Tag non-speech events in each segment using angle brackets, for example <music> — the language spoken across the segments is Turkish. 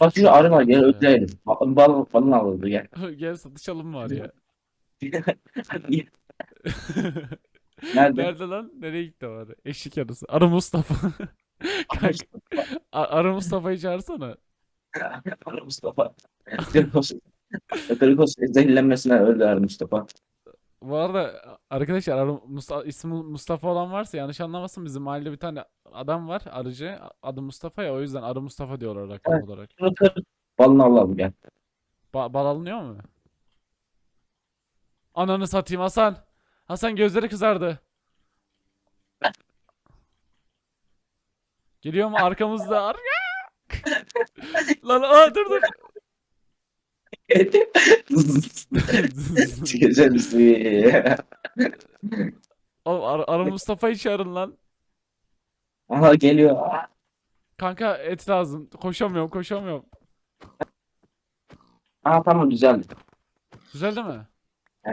Bak şu arı var gel ötleyelim. Bal bal balın alırdı gel. <laughs> Gel satışalım var ya. <laughs> Nerede? Nerede lan? Nereye gitti o arı? Eşek arısı. Arı Mustafa. <laughs> Kanka, A- Arı Mustafa'yı çağırsana. Arı Mustafa. Kırkos. Kırkos zehirlenmesine öldü Arı Mustafa. Bu arada arkadaşlar arı Musta ismi Mustafa olan varsa yanlış anlamasın bizim mahallede bir tane adam var arıcı adı Mustafa ya o yüzden arı Mustafa diyorlar rakam Evet. olarak. Şunu kır. Balını alalım gel. Ba- bal alınıyor mu? Ananı satayım Hasan. Hasan gözleri kızardı. Geliyor mu arkamızda? Ar <laughs> Lan aa dur dur. <laughs> İsmi. Oğlum ar arı Mustafa'yı çağırın lan. Aha geliyor. Kanka et lazım. Koşamıyorum koşamıyorum. Aa tamam. Güzel değil mi? He.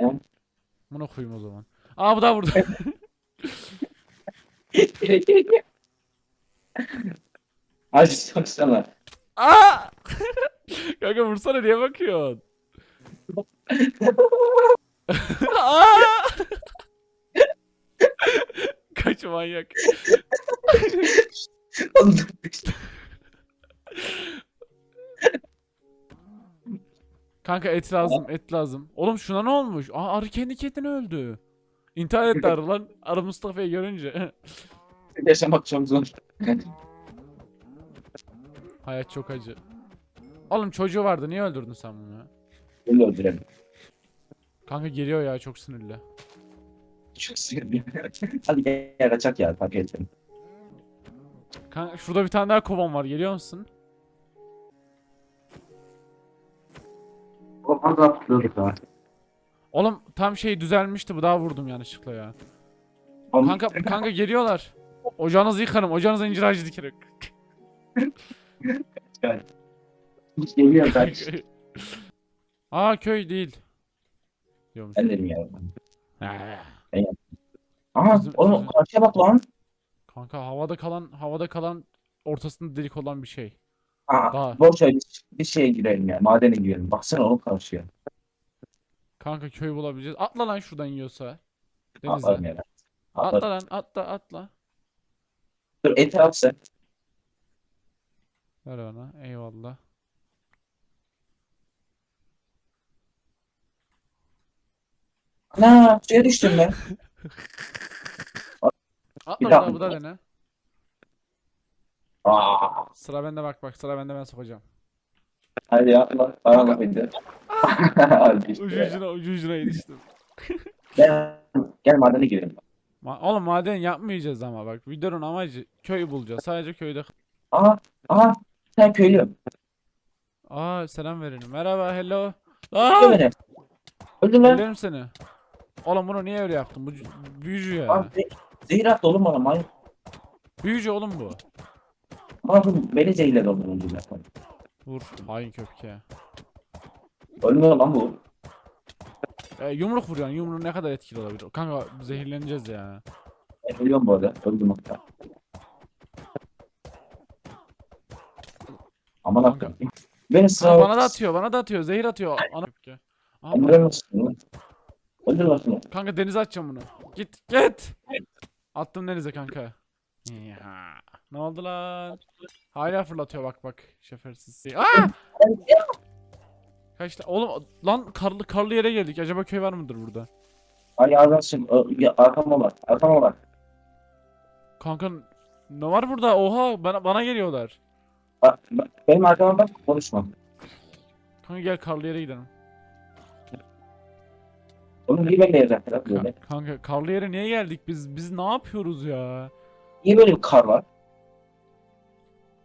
Bunu koyayım o zaman. Aa bu da burada. <laughs> Hadi soksana. Aa! <laughs> Kanka vursana niye bakıyorsun? <laughs> Aa! Kaç manyak. Kanka et lazım, et lazım. Oğlum şuna ne olmuş? Aa arı kendi kendine öldü. İntihar etti arı lan. Arı Mustafa'yı görünce. Yaşamak çok zor. Hayat çok acı. Oğlum çocuğu vardı niye öldürdün sen bunu ya? Öyle öldürelim. Kanka geliyor ya çok sinirli. Çok. <laughs> Hadi gel kaçak ya fark edelim. Kanka şurada bir tane daha kovan var geliyor musun? O az daha tutluyorduk ha. Oğlum tam şey düzelmişti bu daha vurdum yanlışlıkla ya. Kanka kanka geliyorlar. Ocağınızı yıkarım. Ocağınıza incir ağacı dikerim. Hiç geliyor kaç. <laughs> Aa köy değil. Diyormuş. Ben dedim ya. Ha. Aha Bizim- oğlum karşıya bak lan. Kanka havada kalan havada kalan ortasında delik olan bir şey. Daha. boş ver biz bir şeye girelim ya. Madene girelim. Baksana oğlum karşıya. Kanka köy bulabileceğiz. Atla lan şuradan yiyorsa. Atlarım Denize. ya. Atla Atlarım. lan atla atla. Dur eti at sen. Ver bana. Eyvallah. Ana suya düştüm ben. Atla Bir daha daha mı? bu da dene. Aa, Sıra bende bak bak sıra bende ben sokacağım. hadi yapma. Bir de. Hadi işte Ucu ya. ucuna ucu ucuna yetiştim. <laughs> Gel, gel madene girelim. Ma oğlum maden yapmayacağız ama bak videonun amacı köy bulacağız. Sadece köyde. Aha, aha. Sen köylü. Aa selam verelim. Merhaba hello. Öldü Aa! beni. Öldü lan. Bilirim seni. Oğlum bunu niye öyle yaptın? Bu büyücü ya. Abi ze- zehir attı oğlum bana. Manyak. Büyücü oğlum bu. Abi beni zehirledi oğlum. zaten. Vur hain köpke. Ölmüyor lan bu. E, yumruk vuruyorsun. Yumruğun ne kadar etkili olabilir? Kanka zehirleneceğiz ya. Ben ölüyorum bu arada. Öldüm hatta. Aman Kanka. akım. Beni sıra bana da atıyor, bana da atıyor. Zehir atıyor. Ana köpke. Aha, Öldür nasıl? Öldür nasıl? kanka denize atacağım bunu. Git, git. Attım denize kanka. Ya. Ne oldu lan? Hala fırlatıyor bak bak. Şoförsüz. Aa! Kaçta? Oğlum lan karlı karlı yere geldik. Acaba köy var mıdır burada? Ay ağzın arkama bak. Arkama bak. Kanka ne var burada? Oha bana bana geliyorlar. Bak, Benim arkama bak konuşma. Kanka gel karlı yere gidelim. Oğlum niye böyle yerler Ka- kanka karlı yere niye geldik biz? Biz ne yapıyoruz ya? Niye böyle bir kar var?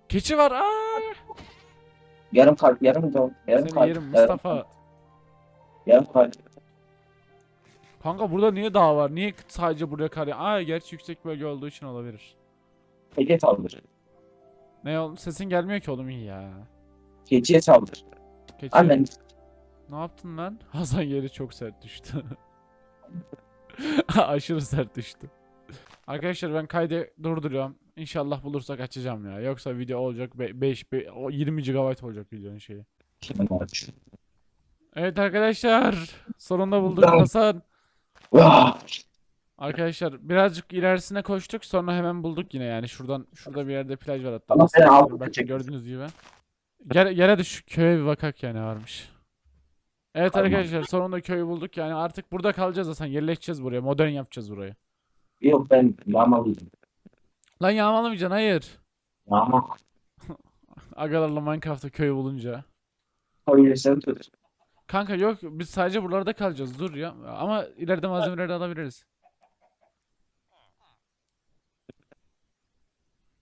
Keçi var. Aa! Yarım kar, yarım kar, yarım Seni kar. yerim yarım- Mustafa. Yarım kar. Kanka burada niye dağ var? Niye sadece buraya kar ya? Aa gerçi yüksek bölge olduğu için olabilir. Keçiye saldır. Ne oğlum sesin gelmiyor ki oğlum iyi ya. Keçiye saldır. Keçi. Annen Ne yaptın lan? <laughs> Hasan yeri çok sert düştü. <laughs> Aşırı sert düştü. Arkadaşlar ben kaydı durduruyorum. İnşallah bulursak açacağım ya. Yoksa video olacak 5 20 GB olacak videonun şeyi. Evet arkadaşlar. Sonunda bulduk. Hasan. Vah! Arkadaşlar birazcık ilerisine koştuk sonra hemen bulduk yine yani şuradan şurada bir yerde plaj var hatta. Bakın gördüğünüz gibi. Gel de şu köye bir bakak yani varmış. Evet Tamam. arkadaşlar sonunda köyü bulduk yani artık burada kalacağız Hasan yerleşeceğiz buraya modern yapacağız burayı. Yok ben yağmalıyım. Lan yağmalamayacaksın hayır. Yağma. <laughs> Agalarla Minecraft'ta köyü bulunca. Hayır sen tut. Kanka yok biz sadece buralarda kalacağız dur ya ama ileride malzemeleri de alabiliriz.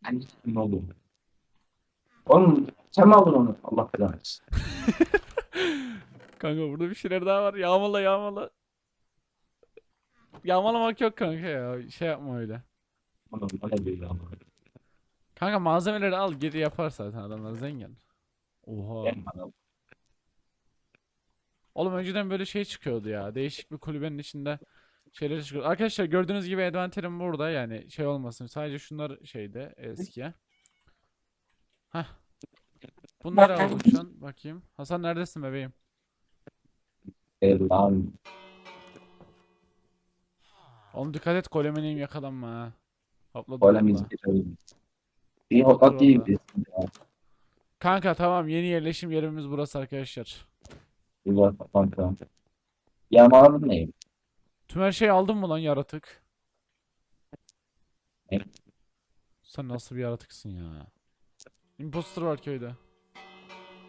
Ben ne oldu? Oğlum sen mi aldın onu? Allah belanı versin. <laughs> Kanka burada bir şeyler daha var yağmala yağmala. Yağmalamak yok kanka ya şey yapma öyle. Kanka malzemeleri al geri yapar zaten adamlar zengin. Oha. Oğlum önceden böyle şey çıkıyordu ya. Değişik bir kulübenin içinde şeyler çıkıyor. Arkadaşlar gördüğünüz gibi envanterim burada yani şey olmasın. Sadece şunlar şeyde eski. Hah. Bunları aldım şu an. Bakayım. Hasan neredesin bebeğim? Lan. Oğlum dikkat et golemineyim yakalanma ha. Hopladı Golem valla. izleyelim. İyi hoplat. Kanka tamam yeni yerleşim yerimiz burası arkadaşlar. Bir bak kanka. Yağmaladın neyim? Tüm her şeyi aldın mı lan yaratık? Ne? Sen nasıl bir yaratıksın ya? Imposter var köyde.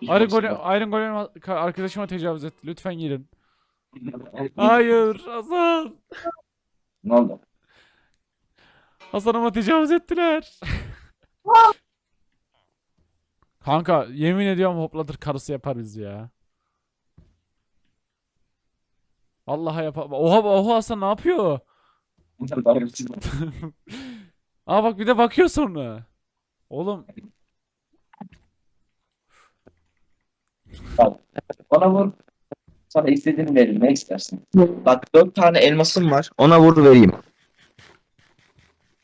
Iron Golem, Iron Golem ka- arkadaşıma tecavüz etti. Lütfen girin. Hayır Hasan. Ne oldu? Hasan'ıma tecavüz ettiler. Kanka yemin ediyorum hopladır karısı yapar bizi ya. Vallahi yapar. Oha oha Hasan ne yapıyor? <laughs> Aa bak bir de bakıyor sonra. Oğlum Bana vur. Sana istediğini veririm. Ne istersin? Bak dört tane elmasım var. Ona vur vereyim.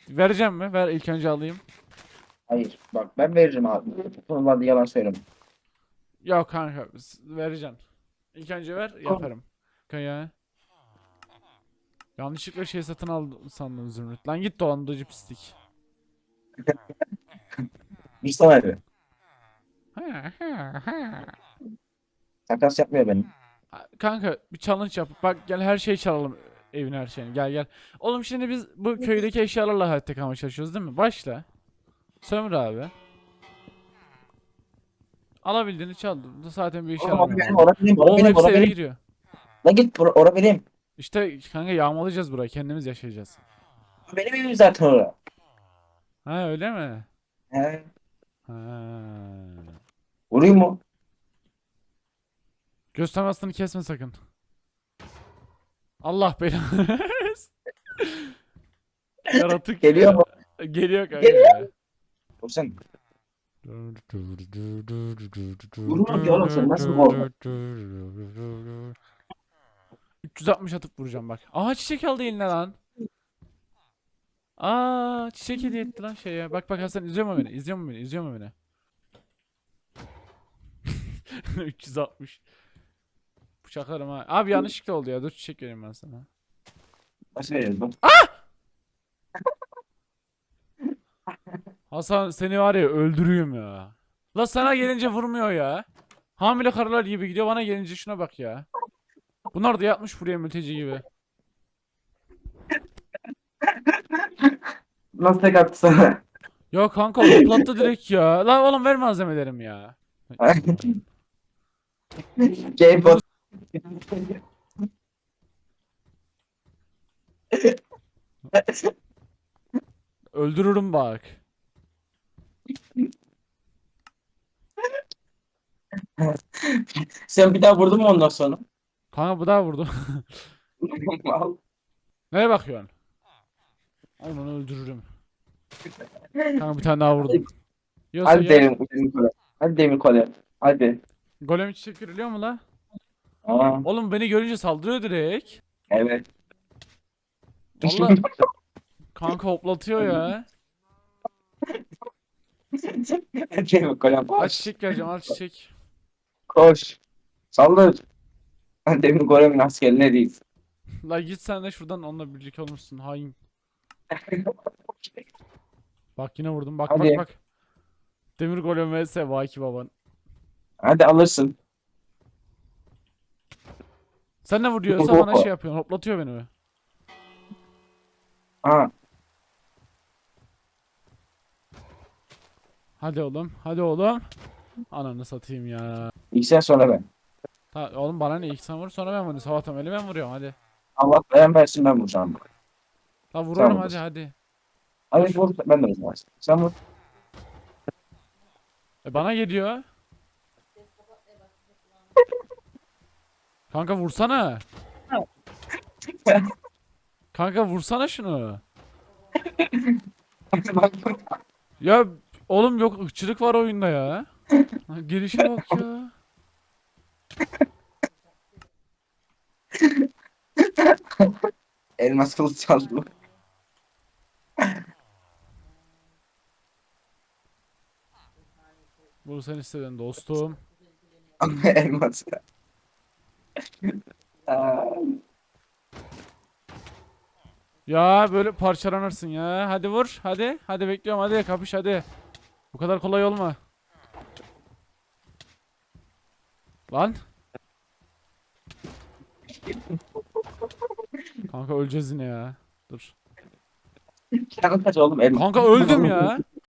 vereceğim mi? Ver ilk önce alayım. Hayır. Bak ben veririm abi. Bu konularda yalan söyleme. Yok kanka s- vereceğim. İlk önce ver yaparım. Kaya. Yanlışlıkla şey satın aldım sandım Zümrüt. Lan git dolandırıcı pislik. <laughs> Mustafa abi. Ha, ha, ha. Takas yapmıyor benim. Kanka bir challenge yap. Bak gel her şeyi çalalım. Evin her şeyini. Gel gel. Oğlum şimdi biz bu köydeki eşyalarla hayatta kalmaya çalışıyoruz değil mi? Başla. Sömür abi. Alabildiğini çal. Zaten bir işe Oğlum yaramıyor. benim, ora benim, ora Oğlum benim, hepsi ora eve benim. giriyor. Lan git ora, ora benim. İşte kanka yağmalayacağız burayı. Kendimiz yaşayacağız. Benim evim zaten ora. Ha öyle mi? He. Ha. Vurayım mı? Göz temasını kesme sakın. Allah belanı. Yaratık Geliyor mu? Geliyor kanka Geliyor. ya. Vursan. Vurma ki oğlum, sen nasıl vurma? 360 atıp vuracağım bak. Aha çiçek aldı eline lan. Aa çiçek hediye etti lan şeye. Bak bak Hasan izliyor mu beni? İzliyor mu beni? İzliyor mu beni? <laughs> 360. Bıçaklarım ha. Abi yanlışlıkla oldu ya. Dur çiçek vereyim ben sana. Nasıl veriyorsun? Bak. Hasan seni var ya öldürüyorum ya. La sana gelince vurmuyor ya. Hamile karılar gibi gidiyor bana gelince şuna bak ya. Bunlar da yatmış buraya mülteci gibi. Nasıl tek attı sana? Ya kanka hoplattı direkt ya. La oğlum ver malzemelerimi ya. Gamebot. Öldürürüm bak. Sen bir daha vurdun mu ondan sonra? Kanka bu daha vurdu. <laughs> Nereye bakıyorsun? Onu öldürürüm. Kanka bir tane daha vurdum. Yoksa Hadi ya- demir, demir kole. Hadi demir kole. Hadi. Golem çiçek veriliyor mu la? Aa, Oğlum beni görünce saldırıyor direkt. evet. Vallahi kanka hoplatıyor ya. Demir golem Al koş. çiçek vereceğim al çiçek. Koş. Saldır. Demir golemin askerine değil. La git sen de şuradan onunla birlikte olmuşsun hain. Bak yine vurdum bak Hadi. bak bak. Demir golem vs Vaki baban. Hadi alırsın. Sen ne vuruyorsa bana şey yapıyorsun hoplatıyor beni. Ha. Hadi oğlum hadi oğlum. Ananı satayım ya. İlk sen sonra ben. Ta, oğlum bana ne ilk sen vur sonra ben vuruyorum. Sabah temeli ben vuruyorum hadi. Allah beğen versin ben vuracağım. La vuruyorum vur. hadi hadi. Hadi vur ben de vuracağım. Sen vur. E bana geliyor. Kanka vursana. <laughs> Kanka vursana şunu. <laughs> Ya oğlum yok ırkçılık var oyunda ya. Ha, Gelişe bak ya. <laughs> Elmas kılıç çaldı. Bunu sen istedin dostum. Ama elmas. Aa, Ya böyle parçalanırsın ya. Hadi vur. Hadi. Hadi bekliyorum. Hadi kapış hadi. Bu kadar kolay olma. Lan. Kanka öleceğiz yine ya. Dur. Kaç oğlum. Kanka öldüm ya.